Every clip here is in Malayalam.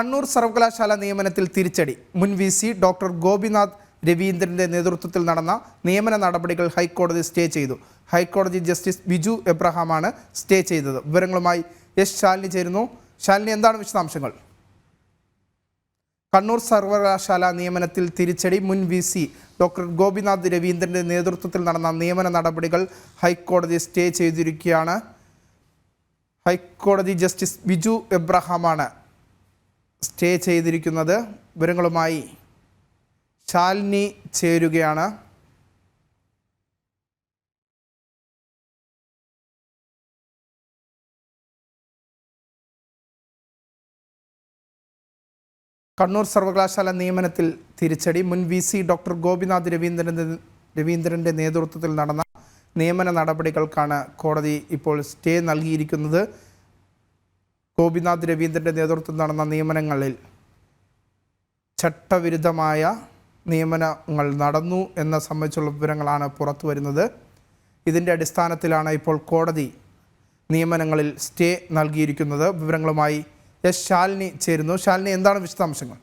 കണ്ണൂർ സർവകലാശാല നിയമനത്തിൽ തിരിച്ചടി. മുൻ വി സി ഡോക്ടർ ഗോപിനാഥ് രവീന്ദ്രന്റെ നേതൃത്വത്തിൽ നടന്ന നിയമന നടപടികൾ ഹൈക്കോടതി സ്റ്റേ ചെയ്തു. ഹൈക്കോടതി ജസ്റ്റിസ് ബിജു എബ്രഹാമാണ് സ്റ്റേ ചെയ്തത്. വിവരങ്ങളുമായി എസ് ശാലിനി ചേരുന്നു. ശാലിനി എന്താണ് വിശദാംശങ്ങൾ? കണ്ണൂർ സർവകലാശാല നിയമനത്തിൽ തിരിച്ചടി. മുൻ വി സി ഡോക്ടർ ഗോപിനാഥ് രവീന്ദ്രന്റെ നേതൃത്വത്തിൽ നടന്ന നിയമന നടപടികൾ ഹൈക്കോടതി സ്റ്റേ ചെയ്തിരിക്കുകയാണ്. ഹൈക്കോടതി ജസ്റ്റിസ് ബിജു എബ്രഹാമാണ് സ്റ്റേ ചെയ്തിരിക്കുന്നത് വിവരങ്ങളുമായി ശാലിനി ചേരുകയാണ്. കണ്ണൂർ സർവകലാശാല നിയമനത്തിൽ തിരിച്ചടി. മുൻ വി സി ഡോക്ടർ ഗോപിനാഥ് രവീന്ദ്രന്റെ രവീന്ദ്രന്റെ നേതൃത്വത്തിൽ നടന്ന നിയമന നടപടികൾക്കാണ് കോടതി ഇപ്പോൾ സ്റ്റേ നൽകിയിരിക്കുന്നത്. ഗോപിനാഥ് രവീന്ദ്രന്റെ നേതൃത്വം നടന്ന നിയമനങ്ങളിൽ ചട്ടവിരുദ്ധമായ നിയമനങ്ങൾ നടന്നു എന്ന സംബന്ധിച്ചുള്ള വിവരങ്ങളാണ് പുറത്തു വരുന്നത്. ഇതിന്റെ അടിസ്ഥാനത്തിലാണ് ഇപ്പോൾ കോടതി നിയമനങ്ങളിൽ സ്റ്റേ നൽകിയിരിക്കുന്നത്. വിവരങ്ങളുമായി എസ് ശാലിനി ചേരുന്നു. ശാലിനി എന്താണ് വിശദാംശങ്ങൾ?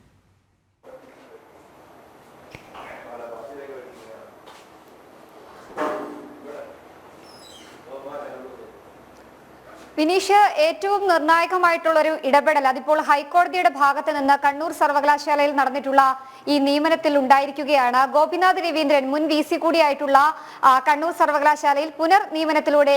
വിനീഷ് ഏറ്റവും നിർണായകമായിട്ടുള്ള ഒരു ഇടപെടൽ അതിപ്പോൾ ഹൈക്കോടതിയുടെ ഭാഗത്ത് നിന്ന് കണ്ണൂർ സർവകലാശാലയിൽ നടന്നിട്ടുള്ള ഈ നിയമനത്തിൽ ഉണ്ടായിരിക്കുകയാണ്. ഗോപിനാഥ് രവീന്ദ്രൻ മുൻ വി സി കൂടിയായിട്ടുള്ള കണ്ണൂർ സർവകലാശാലയിൽ പുനർ നിയമനത്തിലൂടെ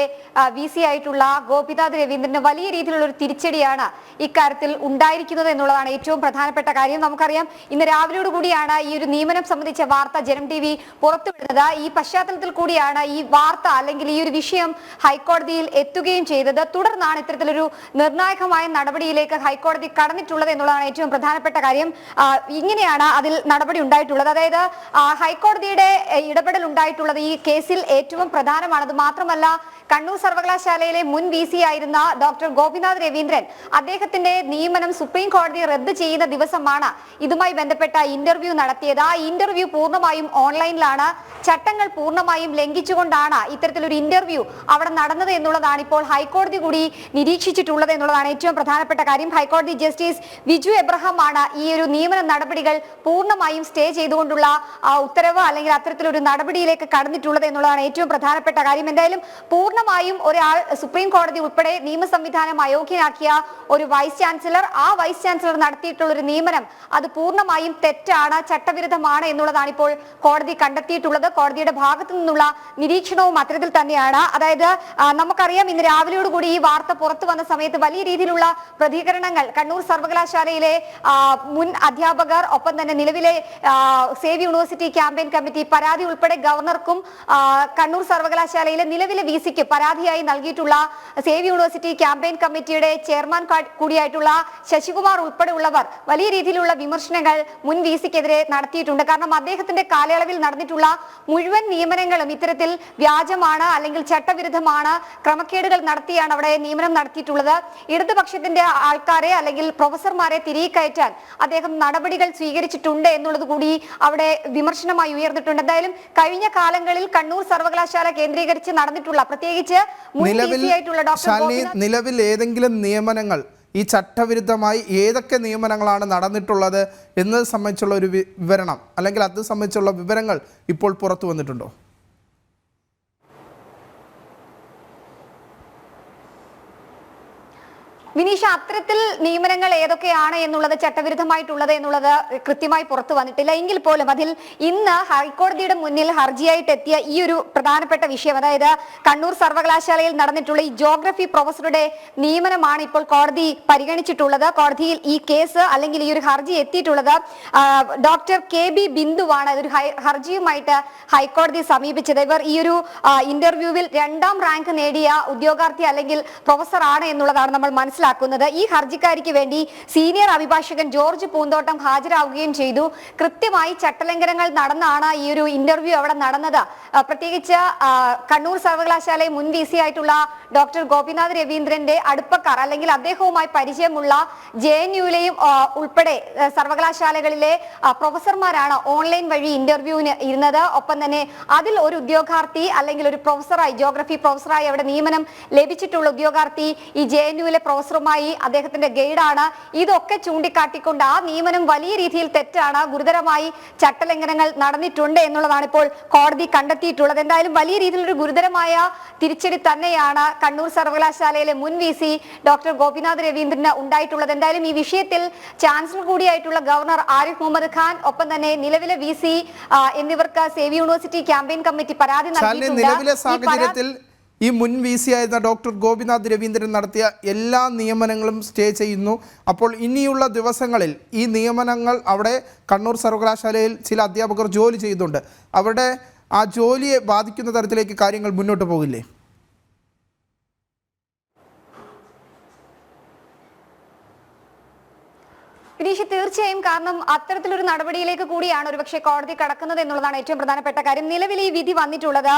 വി സി ആയിട്ടുള്ള ഗോപിനാഥ് രവീന്ദ്രന് വലിയ രീതിയിലുള്ള ഒരു തിരിച്ചടിയാണ് ഇക്കാര്യത്തിൽ ഉണ്ടായിരിക്കുന്നത് എന്നുള്ളതാണ് ഏറ്റവും പ്രധാനപ്പെട്ട കാര്യം. നമുക്കറിയാം ഇന്ന് രാവിലെയോട് കൂടിയാണ് ഈ ഒരു നിയമനം സംബന്ധിച്ച വാർത്ത ജനം ടി വി പുറത്തുവിടുന്നത്. ഈ പശ്ചാത്തലത്തിൽ കൂടിയാണ് ഈ വാർത്ത അല്ലെങ്കിൽ ഈ ഒരു വിഷയം ഹൈക്കോടതിയിൽ എത്തുകയും ചെയ്തത്. തുടർന്നാണ് ഇത്തരത്തിലൊരു നിർണായകമായ നടപടിയിലേക്ക് ഹൈക്കോടതി കടന്നിട്ടുള്ളത് എന്നുള്ളതാണ് ഏറ്റവും പ്രധാനപ്പെട്ട കാര്യം. ഇങ്ങനെയാണ് അതിൽ നടപടി ഉണ്ടായിട്ടുള്ളത്. അതായത് ഹൈക്കോടതിയുടെ ഇടപെടൽ ഉണ്ടായിട്ടുള്ളത് ഈ കേസിൽ ഏറ്റവും പ്രധാനമാണ് അത് മാത്രമല്ല കണ്ണൂർ സർവകലാശാലയിലെ മുൻ വി സി ആയിരുന്ന ഡോക്ടർ ഗോപിനാഥ് രവീന്ദ്രൻ അദ്ദേഹത്തിന്റെ നിയമനം സുപ്രീം കോടതി റദ്ദ് ചെയ്യുന്ന ദിവസമാണ് ഇതുമായി ബന്ധപ്പെട്ട ഇന്റർവ്യൂ നടത്തിയത്. ആ ഇന്റർവ്യൂ പൂർണമായും ഓൺലൈനിലാണ്. ചട്ടങ്ങൾ പൂർണമായും ലംഘിച്ചുകൊണ്ടാണ് ഇത്തരത്തിലൊരു ഇന്റർവ്യൂ അവിടെ നടന്നത് എന്നുള്ളതാണ് ഇപ്പോൾ ഹൈക്കോടതി കൂടി നിരീക്ഷിച്ചിട്ടുള്ളത് എന്നുള്ളതാണ് ഏറ്റവും പ്രധാനപ്പെട്ട കാര്യം. ഹൈക്കോടതി ജസ്റ്റിസ് വിജു എബ്രഹാം ആണ് ഈ ഒരു നിയമന നടപടികൾ പൂർണമായും സ്റ്റേ ചെയ്തുകൊണ്ടുള്ള ഉത്തരവ് അല്ലെങ്കിൽ അത്തരത്തിലൊരു നടപടിയിലേക്ക് കടന്നിട്ടുള്ളത് എന്നുള്ളതാണ് ഏറ്റവും പ്രധാനപ്പെട്ട കാര്യം. എന്തായാലും പൂർണമായും ഒരാൾ സുപ്രീം കോടതി ഉൾപ്പെടെ നിയമ സംവിധാനം അയോഗ്യനാക്കിയ ഒരു വൈസ് ചാൻസലർ ആ വൈസ് ചാൻസലർ നടത്തിയിട്ടുള്ള ഒരു നിയമനം അത് പൂർണമായും തെറ്റാണ് ചട്ടവിരുദ്ധമാണ് എന്നുള്ളതാണ് ഇപ്പോൾ കോടതി കണ്ടെത്തിയിട്ടുള്ളത്. കോടതിയുടെ ഭാഗത്തു നിന്നുള്ള നിരീക്ഷണവും അത്തരത്തിൽ തന്നെയാണ്. അതായത് നമുക്കറിയാം ഇന്ന് രാവിലെയോടുകൂടി ഈ വാർത്ത പുറത്തു വന്ന സമയത്ത് വലിയ രീതിയിലുള്ള പ്രതികരണങ്ങൾ കണ്ണൂർ സർവകലാശാലയിലെ മുൻ അധ്യാപകർ ഒപ്പം തന്നെ നിലവിലെ സേവ് യൂണിവേഴ്സിറ്റി ക്യാമ്പയിൻ കമ്മിറ്റി പരാതി ഉൾപ്പെടെ ഗവർണർക്കും കണ്ണൂർ സർവകലാശാലയിലെ നിലവിലെ വി സിക്ക് പരാതിയായി നൽകിയിട്ടുള്ള സേവ് യൂണിവേഴ്സിറ്റി ക്യാമ്പയിൻ കമ്മിറ്റിയുടെ ചെയർമാൻ കൂടിയായിട്ടുള്ള ശശികുമാർ ഉൾപ്പെടെയുള്ളവർ വലിയ രീതിയിലുള്ള വിമർശനങ്ങൾ മുൻ വി സിക്കെതിരെ നടത്തിയിട്ടുണ്ട്. കാരണം അദ്ദേഹത്തിന്റെ കാലയളവിൽ നടന്നിട്ടുള്ള മുഴുവൻ നിയമനങ്ങളും ഇത്തരത്തിൽ വ്യാജമാണ് അല്ലെങ്കിൽ ചട്ടവിരുദ്ധമാണ് ക്രമക്കേടുകൾ നടത്തിയാണ് അവിടെ നിയമനം നടത്തിയിട്ടുള്ളത്. ഇടതുപക്ഷത്തിന്റെ ആൾക്കാരെ അല്ലെങ്കിൽ പ്രൊഫസർമാരെ തിരികെ കയറ്റാൻ അദ്ദേഹം നടപടികൾ സ്വീകരിച്ചിട്ടുണ്ട് എന്നുള്ളത് കൂടി അവിടെ വിമർശനമായി ഉയർന്നിട്ടുണ്ട്. എന്തായാലും കഴിഞ്ഞ കാലങ്ങളിൽ കണ്ണൂർ സർവകലാശാല കേന്ദ്രീകരിച്ച് നടന്നിട്ടുള്ള പ്രത്യേകിച്ച് നിലവിൽ നിലവിൽ ഏതെങ്കിലും നിയമനങ്ങൾ ഈ ചട്ടവിരുദ്ധമായി ഏതൊക്കെ നിയമനങ്ങളാണ് നടന്നിട്ടുള്ളത് എന്നത് സംബന്ധിച്ചുള്ള ഒരു വിവരണം അല്ലെങ്കിൽ അത് സംബന്ധിച്ചുള്ള വിവരങ്ങൾ ഇപ്പോൾ പുറത്തു വന്നിട്ടുണ്ടോ? വിനീഷ അത്തരത്തിൽ നിയമനങ്ങൾ ഏതൊക്കെയാണ് എന്നുള്ളത് ചട്ടവിരുദ്ധമായിട്ടുള്ളത് എന്നുള്ളത് കൃത്യമായി പുറത്തു വന്നിട്ടില്ല. എങ്കിൽ പോലും അതിൽ ഇന്ന് ഹൈക്കോടതിയുടെ മുന്നിൽ ഹർജിയായിട്ട് എത്തിയ ഈ ഒരു പ്രധാനപ്പെട്ട വിഷയം അതായത് കണ്ണൂർ സർവകലാശാലയിൽ നടന്നിട്ടുള്ള ഈ ജോഗ്രഫി പ്രൊഫസറുടെ നിയമനമാണ് ഇപ്പോൾ കോടതി പരിഗണിച്ചിട്ടുള്ളത്. കോടതിയിൽ ഈ കേസ് അല്ലെങ്കിൽ ഈ ഒരു ഹർജി എത്തിയിട്ടുള്ളത് ഡോക്ടർ കെ ബി ബിന്ദുവാണ്. ഒരു ഹർജിയുമായിട്ട് ഹൈക്കോടതി സമീപിച്ചത്. ഇവർ ഈ ഒരു ഇന്റർവ്യൂവിൽ രണ്ടാം റാങ്ക് നേടിയ ഉദ്യോഗാർത്ഥി അല്ലെങ്കിൽ പ്രൊഫസറാണ് എന്നുള്ളതാണ് നമ്മൾ മനസ്സിലാക്കുന്നത്. ഈ ഹർജിക്കാരിക്ക് വേണ്ടി സീനിയർ അഭിഭാഷകൻ ജോർജ് പൂന്തോട്ടം ഹാജരാകുകയും ചെയ്തു. കൃത്യമായി ചട്ടലംഘനങ്ങൾ നടന്നാണ് ഈ ഒരു ഇന്റർവ്യൂ അവിടെ നടന്നത്. പ്രത്യേകിച്ച് കണ്ണൂർ സർവകലാശാല മുൻ വി സി ആയിട്ടുള്ള ഡോക്ടർ ഗോപിനാഥ് രവീന്ദ്രന്റെ അടുപ്പക്കാർ അല്ലെങ്കിൽ അദ്ദേഹവുമായി പരിചയമുള്ള ജെ എൻ യുയിലെയും ഉൾപ്പെടെ സർവകലാശാലകളിലെ പ്രൊഫസർമാരാണ് ഓൺലൈൻ വഴി ഇന്റർവ്യൂവിന് ഇരുന്നത്. ഒപ്പം തന്നെ അതിൽ ഒരു ഉദ്യോഗാർത്ഥി അല്ലെങ്കിൽ ഒരു പ്രൊഫസറായി ജോഗ്രഫി പ്രൊഫസറായി അവിടെ നിയമനം ലഭിച്ചിട്ടുള്ള ഉദ്യോഗാർത്ഥി ഈ ജെ എൻ യുവിലെ പ്രൊഫസർ പ്രൊഫസറുമായി അദ്ദേഹത്തിന്റെ ഗൈഡാണ്. ഇതൊക്കെ ചൂണ്ടിക്കാട്ടിക്കൊണ്ട് ആ നിയമനം വലിയ രീതിയിൽ തെറ്റാണ്. ഗുരുതരമായി ചട്ടലംഘനങ്ങൾ നടന്നിട്ടുണ്ട് എന്നുള്ളതാണ് ഇപ്പോൾ കോടതി കണ്ടെത്തിയിട്ടുള്ളത്. എന്തായാലും വലിയ രീതിയിലൊരു ഗുരുതരമായ തിരിച്ചടി തന്നെയാണ് കണ്ണൂർ സർവകലാശാലയിലെ മുൻ വി സി ഡോക്ടർ ഗോപിനാഥ് രവീന്ദ്രന് ഉണ്ടായിട്ടുള്ളത്. എന്തായാലും ഈ വിഷയത്തിൽ ചാൻസലർ കൂടിയായിട്ടുള്ള ഗവർണർ ആരിഫ് മുഹമ്മദ് ഖാൻ ഒപ്പം തന്നെ നിലവിലെ വി സി എന്നിവർക്ക് സേവ് യൂണിവേഴ്സിറ്റി ക്യാമ്പയിൻ കമ്മിറ്റി പരാതി നൽകിയിട്ടുണ്ട്. ഈ മുൻ വി സി ആയിരുന്ന ഡോക്ടർ ഗോപിനാഥ് രവീന്ദ്രൻ നടത്തിയ എല്ലാ നിയമനങ്ങളും സ്റ്റേ ചെയ്യുന്നു. അപ്പോൾ ഇനിയുള്ള ദിവസങ്ങളിൽ ഈ നിയമനങ്ങൾ അവിടെ കണ്ണൂർ സർവകലാശാലയിൽ ചില അധ്യാപകർ ജോലി ചെയ്യുന്നുണ്ട്. അവരുടെ ആ ജോലിയെ ബാധിക്കുന്ന തരത്തിലേക്ക് കാര്യങ്ങൾ മുന്നോട്ട് പോകില്ലേ? വിനീഷ് തീർച്ചയായും കാരണം അത്തരത്തിലൊരു നടപടിയിലേക്ക് കൂടിയാണ് ഒരുപക്ഷെ കോടതി കടക്കുന്നത് എന്നുള്ളതാണ് ഏറ്റവും പ്രധാനപ്പെട്ട കാര്യം. നിലവിൽ ഈ വിധി വന്നിട്ടുള്ളത്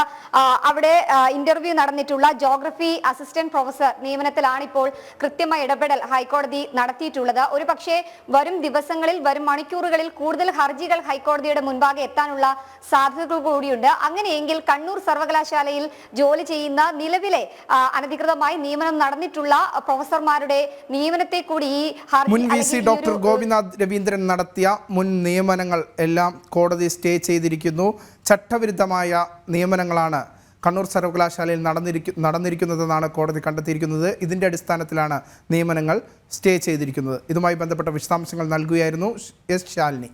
അവിടെ ഇന്റർവ്യൂ നടന്നിട്ടുള്ള ജോഗ്രഫി അസിസ്റ്റന്റ് പ്രൊഫസർ നിയമനത്തിലാണ് ഇപ്പോൾ കൃത്യമായ ഇടപെടൽ ഹൈക്കോടതി നടത്തിയിട്ടുള്ളത്. ഒരു പക്ഷേ വരും ദിവസങ്ങളിൽ വരും മണിക്കൂറുകളിൽ കൂടുതൽ ഹർജികൾ ഹൈക്കോടതിയുടെ മുൻപാകെ എത്താനുള്ള സാധ്യതകൾ കൂടിയുണ്ട്. അങ്ങനെയെങ്കിൽ കണ്ണൂർ സർവകലാശാലയിൽ ജോലി ചെയ്യുന്ന നിലവിലെ അനധികൃതമായി നിയമനം നടന്നിട്ടുള്ള പ്രൊഫസർമാരുടെ നിയമനത്തെ കൂടി ഈ ഹർജി ഡോക്ടർ ഗോപിനാഥ് രവീന്ദ്രൻ നടത്തിയ മുൻ നിയമനങ്ങൾ എല്ലാം കോടതി സ്റ്റേ ചെയ്തിരിക്കുന്നു. ചട്ടവിരുദ്ധമായ നിയമനങ്ങളാണ് കണ്ണൂർ സർവകലാശാലയിൽ നടന്നിരിക്കു നടന്നിരിക്കുന്നതെന്നാണ് കോടതി കണ്ടെത്തിയിരിക്കുന്നത്. ഇതിന്റെ അടിസ്ഥാനത്തിലാണ് നിയമനങ്ങൾ സ്റ്റേ ചെയ്തിരിക്കുന്നത്. ഇതുമായി ബന്ധപ്പെട്ട വിശദാംശങ്ങൾ നൽകുകയായിരുന്നു എസ് ശാലിനി.